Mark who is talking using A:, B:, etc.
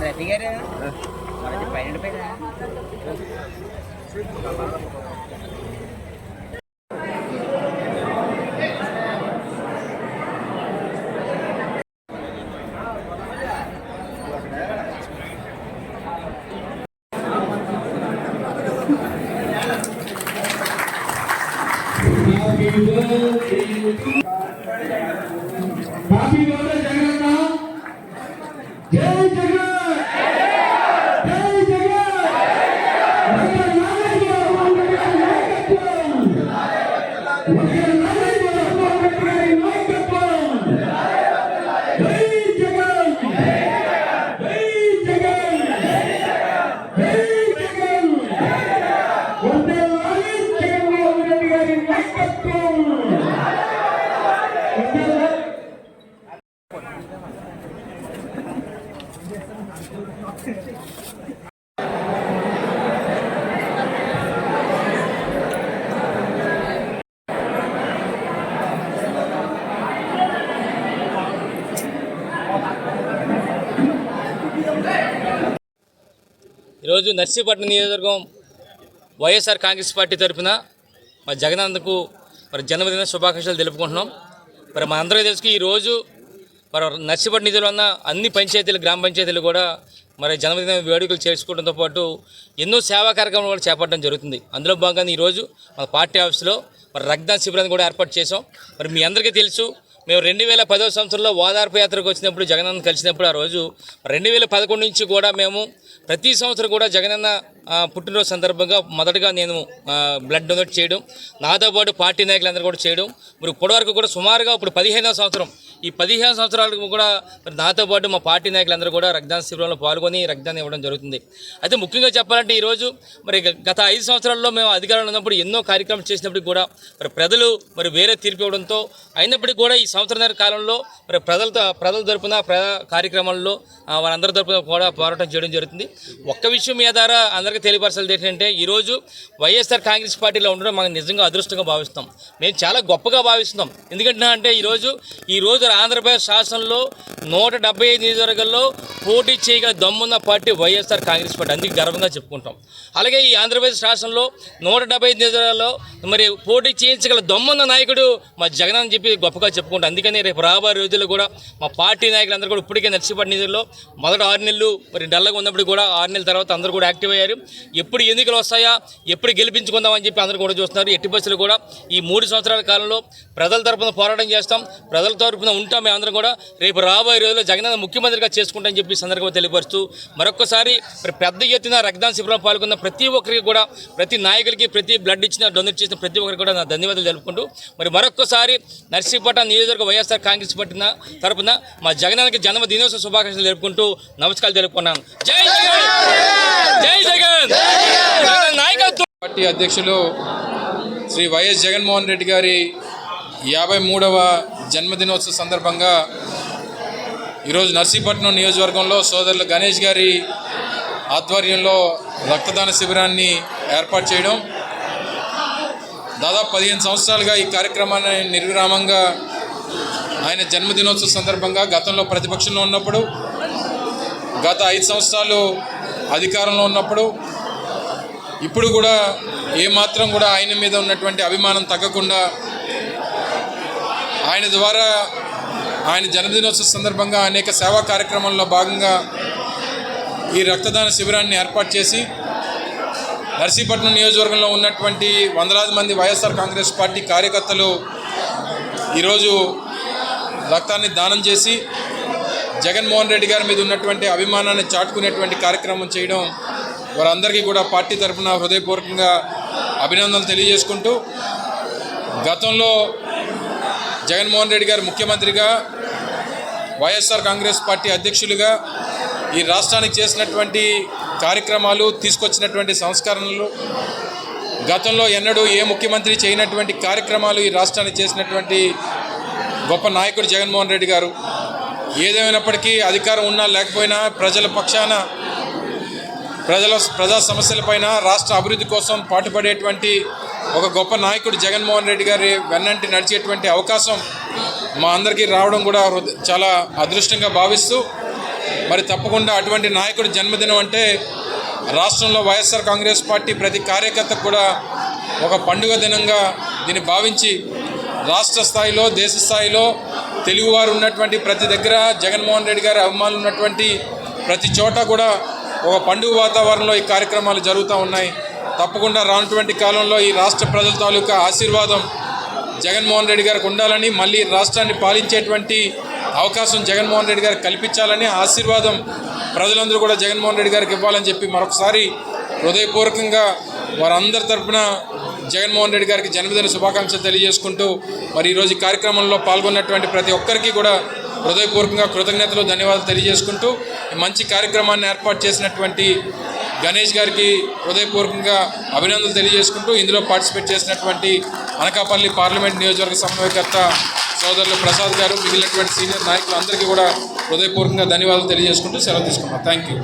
A: రెడ్డి గారు మరి పైన పైన
B: హ్యాపీ బర్త్డే జగన్ జై జగన్ జై జగన్ వైఎస్ నారాయణ నాయకత్వం వైఎస్ నారాయణ గారి నాయకత్వం జై జగన్ జై జగన్ జై జగన్ వందే మాతరం జగన్మోహన్ రెడ్డి గారి నాయకత్వం వందే మాతరం
C: ఈరోజు నర్సీపట్నం నియోజకవర్గం వైఎస్ఆర్ కాంగ్రెస్ పార్టీ తరఫున మరి జగనందకు మరి జన్మదిన శుభాకాంక్షలు తెలుపుకుంటున్నాం. మరి మన అందరికీ ఈరోజు మరి నర్సీపట్నం నిధులు ఉన్న అన్ని పంచాయతీలు గ్రామ పంచాయతీలు కూడా మరి జన్మదిన వేడుకలు చేసుకోవడంతో పాటు ఎన్నో సేవా కార్యక్రమాలు కూడా చేపట్టడం జరుగుతుంది. అందులో భాగంగా ఈరోజు మన పార్టీ ఆఫీస్లో మరి రక్తదాన శిబిరాన్ని కూడా ఏర్పాటు చేసాం మరి మీ అందరికీ తెలుసు మేము రెండు వేల పదో సంవత్సరంలో ఓదార్పు యాత్రకు వచ్చినప్పుడు జగనన్న కలిసినప్పుడు ఆ రోజు రెండు వేల పదకొండు నుంచి కూడా మేము ప్రతి సంవత్సరం కూడా జగనన్న పుట్టినరోజు సందర్భంగా మొదటగా నేను బ్లడ్ డొనేట్ చేయడం నాతో పాటు పార్టీ నాయకులందరూ కూడా చేయడం మరి ఇప్పటివరకు కూడా సుమారుగా ఇప్పుడు పదిహేనవ సంవత్సరం ఈ పదిహేను సంవత్సరాలకు కూడా మరి నాతో పాటు మా పార్టీ నాయకులందరూ కూడా రక్తదాన శిబిరంలో పాల్గొని రక్తదానం ఇవ్వడం జరుగుతుంది. అయితే ముఖ్యంగా చెప్పాలంటే ఈరోజు మరి గత ఐదు సంవత్సరాల్లో మేము అధికారంలో ఉన్నప్పుడు ఎన్నో కార్యక్రమాలు చేసినప్పటికీ కూడా మరి ప్రజలు మరి వేరే తీర్పు ఇవ్వడంతో అయినప్పటికీ కూడా ఈ సంవత్సరాల కాలంలో మరి ప్రజలతో ప్రజల తరపున ప్రజా కార్యక్రమాల్లో వారందరి తరపున కూడా పోరాటం చేయడం జరుగుతుంది. ఒక్క విషయం మీ ద్వారా అందరికీ తెలియపరచాలి ఏంటంటే ఈరోజు వైఎస్ఆర్ కాంగ్రెస్ పార్టీలో ఉండడం మనం నిజంగా అదృష్టంగా భావిస్తాం మేము చాలా గొప్పగా భావిస్తున్నాం. ఎందుకంటే అంటే ఈరోజు ఈరోజు రోజు ఆంధ్రప్రదేశ్ శాసనంలో నూట డెబ్బై ఐదు నియోజకవర్గాల్లో పోటీ చేయగల దమ్మున్న పార్టీ వైఎస్ఆర్ కాంగ్రెస్ పార్టీ. అందుకే గర్వంగా చెప్పుకుంటాం. అలాగే ఈ ఆంధ్రప్రదేశ్ రాష్ట్రంలో నూట డెబ్బై ఐదు నియోజకవర్గాల్లో మరి పోటీ చేయించగల దమ్మున్న నాయకుడు మా జగన్ అని చెప్పి గొప్పగా చెప్పుకుంటాం. అందుకని రేపు రాబోయే రోజుల్లో కూడా మా పార్టీ నాయకులందరూ కూడా ఇప్పటికే నర్సీపట్నం నిధుల్లో మొదట ఆరు నెలలు మరి డల్లగా ఉన్నప్పుడు కూడా ఆరు నెలల తర్వాత అందరూ కూడా యాక్టివ్ అయ్యారు. ఎప్పుడు ఎన్నికలు వస్తాయా ఎప్పుడు గెలిపించుకుందామని చెప్పి అందరూ కూడా చూస్తున్నారు. ఎట్టి బస్సులు కూడా ఈ మూడు సంవత్సరాల కాలంలో ప్రజల తరపున పోరాటం చేస్తాం. ప్రజల తరపున ఉంటాం మేమందరం కూడా. రేపు రాబోయే రోజుల్లో జగనన్న ముఖ్యమంత్రిగా చేసుకుంటామని చెప్పి సందర్భంగా తెలియపరుస్తూ మరొకసారి పెద్ద ఎత్తున రక్తదాన శిబిరంలో పాల్గొన్న ప్రతి ఒక్కరికి కూడా ప్రతి నాయకుడికి ప్రతి బ్లడ్ ఇచ్చిన డొనేట్ చేసిన ప్రతి ఒక్కరికి కూడా నా ధన్యవాదాలు తెలుపుకుంటూ మరి మరొకసారి నర్సీపట్నం నియోజకవర్గ వైఎస్ఆర్ కాంగ్రెస్ పట్టిన తరపున మా జగనానికి జన్మ దినోత్సవ శుభాకాంక్షలు తెలుపుకుంటూ నమస్కారాలు తెలుపుకున్నాను. జై జగన్! జై జగన్! జగన్ నాయకత్వం!
D: పార్టీ అధ్యక్షులు శ్రీ వైఎస్ జగన్మోహన్ రెడ్డి గారి యాభై మూడవ జన్మదినోత్సవ సందర్భంగా ఈరోజు నర్సీపట్నం నియోజకవర్గంలో సోదరులు గణేష్ గారి ఆధ్వర్యంలో రక్తదాన శిబిరాన్ని ఏర్పాటు చేయడం. దాదాపు పదిహేను సంవత్సరాలుగా ఈ కార్యక్రమాన్ని నిర్విరామంగా ఆయన జన్మదినోత్సవ సందర్భంగా గతంలో ప్రతిపక్షంలో ఉన్నప్పుడు గత ఐదు సంవత్సరాలు అధికారంలో ఉన్నప్పుడు ఇప్పుడు కూడా ఏమాత్రం కూడా ఆయన మీద ఉన్నటువంటి అభిమానం తగ్గకుండా ఆయన ద్వారా ఆయన జన్మదినోత్సవ సందర్భంగా అనేక సేవా కార్యక్రమాల్లో భాగంగా ఈ రక్తదాన శిబిరాన్ని ఏర్పాటు చేసి నర్సీపట్నం నియోజకవర్గంలో ఉన్నటువంటి వందలాది మంది వైఎస్ఆర్ కాంగ్రెస్ పార్టీ కార్యకర్తలు ఈరోజు రక్తాన్ని దానం చేసి జగన్మోహన్ రెడ్డి గారి మీద ఉన్నటువంటి అభిమానాన్ని చాటుకునేటువంటి కార్యక్రమం చేయడం వారందరికీ కూడా పార్టీ తరఫున హృదయపూర్వకంగా అభినందనలు తెలియజేసుకుంటూ గతంలో జగన్మోహన్ రెడ్డి గారు ముఖ్యమంత్రిగా వైఎస్ఆర్ కాంగ్రెస్ పార్టీ అధ్యక్షులుగా ఈ రాష్ట్రానికి చేసినటువంటి కార్యక్రమాలు తీసుకొచ్చినటువంటి సంస్కరణలు గతంలో ఎన్నడూ ఏ ముఖ్యమంత్రి చేయనటువంటి కార్యక్రమాలు ఈ రాష్ట్రానికి చేసినటువంటి గొప్ప నాయకుడు జగన్మోహన్ రెడ్డి గారు. ఏదేమైనప్పటికీ అధికారం ఉన్నా లేకపోయినా ప్రజల పక్షాన ప్రజల ప్రజా సమస్యలపైన రాష్ట్ర అభివృద్ధి కోసం పాటుపడేటువంటి ఒక గొప్ప నాయకుడు జగన్మోహన్ రెడ్డి గారి వెన్నంటి నడిచేటువంటి అవకాశం మా అందరికీ రావడం కూడా చాలా అదృష్టంగా భావిస్తూ మరి తప్పకుండా అటువంటి నాయకుడి జన్మదినం అంటే రాష్ట్రంలో వైఎస్ఆర్ కాంగ్రెస్ పార్టీ ప్రతి కార్యకర్తకు కూడా ఒక పండుగ దినంగా దీన్ని భావించి రాష్ట్ర స్థాయిలో దేశ స్థాయిలో తెలుగువారు ఉన్నటువంటి ప్రతి దగ్గర జగన్మోహన్ రెడ్డి గారి అభిమానులు ఉన్నటువంటి ప్రతి చోట కూడా ఒక పండుగ వాతావరణంలో ఈ కార్యక్రమాలు జరుగుతూ ఉన్నాయి. తప్పకుండా రానటువంటి కాలంలో ఈ రాష్ట్ర ప్రజల తాలూకా ఆశీర్వాదం జగన్మోహన్ రెడ్డి గారికి ఉండాలని మళ్ళీ రాష్ట్రాన్ని పాలించేటువంటి అవకాశం జగన్మోహన్ రెడ్డి గారికి కల్పించాలని ఆశీర్వాదం ప్రజలందరూ కూడా జగన్మోహన్ రెడ్డి గారికి ఇవ్వాలని చెప్పి మరొకసారి హృదయపూర్వకంగా వారందరి తరఫున జగన్మోహన్ రెడ్డి గారికి జన్మదిన శుభాకాంక్షలు తెలియజేసుకుంటూ మరి ఈరోజు కార్యక్రమంలో పాల్గొన్నటువంటి ప్రతి ఒక్కరికి కూడా హృదయపూర్వకంగా కృతజ్ఞతలు ధన్యవాదాలు తెలియజేసుకుంటూ మంచి కార్యక్రమాన్ని ఏర్పాటు చేసినటువంటి గణేష్ గారికి హృదయపూర్వకంగా అభినందనలు తెలియజేసుకుంటూ ఇందులో పార్టిసిపేట్ చేసినటువంటి అనకాపల్లి పార్లమెంట్ నియోజకవర్గ సమన్వయకర్త సోదరులు ప్రసాద్ గారు మిగిలినటువంటి సీనియర్ నాయకులు అందరికీ కూడా హృదయపూర్వకంగా ధన్యవాదాలు తెలియజేసుకుంటూ సెలవు తీసుకున్నాం థ్యాంక్ యూ